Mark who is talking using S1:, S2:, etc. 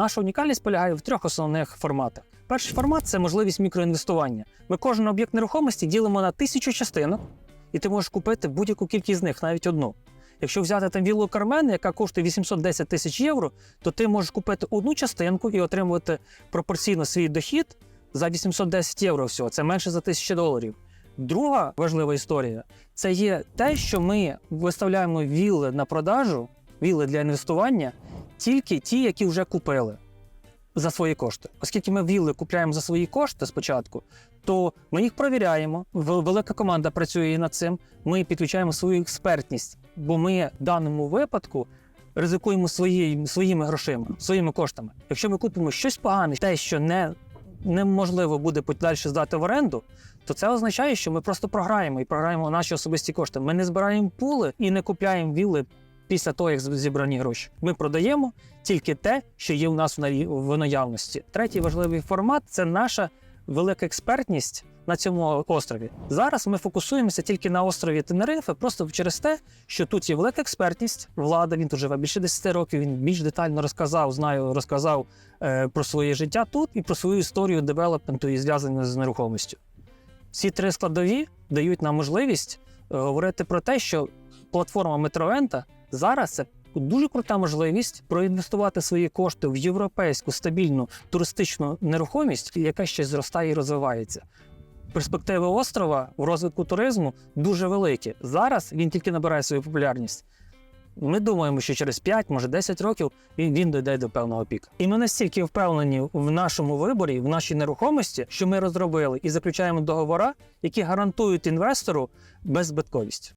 S1: Наша унікальність полягає в трьох основних форматах. Перший формат це можливість мікроінвестування. Ми кожен об'єкт нерухомості ділимо на тисячу частинок, і ти можеш купити будь-яку кількість з них, навіть одну. Якщо взяти там віллу Кармен, яка коштує 810 тисяч євро, то ти можеш купити одну частинку і отримувати пропорційно свій дохід за 810 євро всього. Це менше за 1000 доларів. Друга важлива історія це є те, що ми виставляємо вілли на продажу, вілли для інвестування, тільки ті, які вже купили за свої кошти. Оскільки ми вілли купляємо за свої кошти спочатку, то ми їх провіряємо. Велика команда працює над цим. Ми підключаємо свою експертність, бо ми в даному випадку ризикуємо свої, своїми грошима, своїми коштами. Якщо ми купимо щось погане, те, що не, неможливо буде подальше здати в оренду, то це означає, що ми просто програємо і програємо наші особисті кошти. Ми не збираємо пули і не купляємо вілли після того, як зібрані гроші. Ми продаємо тільки те, що є у нас в наявності. Третій важливий формат це наша велика експертність на цьому острові. Зараз ми фокусуємося тільки на острові Тенерифе, просто через те, що тут є велика експертність. Влада він тут живе більше 10 років. Він більш детально розказав, знаю, розказав е, про своє життя тут і про свою історію девелопменту і зв'язану з нерухомістю. Ці три складові дають нам можливість е, говорити про те, що платформа Метроента зараз це дуже крута можливість проінвестувати свої кошти в європейську стабільну туристичну нерухомість, яка ще зростає і розвивається. Перспективи острова в розвитку туризму дуже великі. Зараз він тільки набирає свою популярність. Ми думаємо, що через 5, може 10 років він, він дійде до певного піку. І ми настільки впевнені в нашому виборі, в нашій нерухомості, що ми розробили і заключаємо договори, які гарантують інвестору беззбитковість.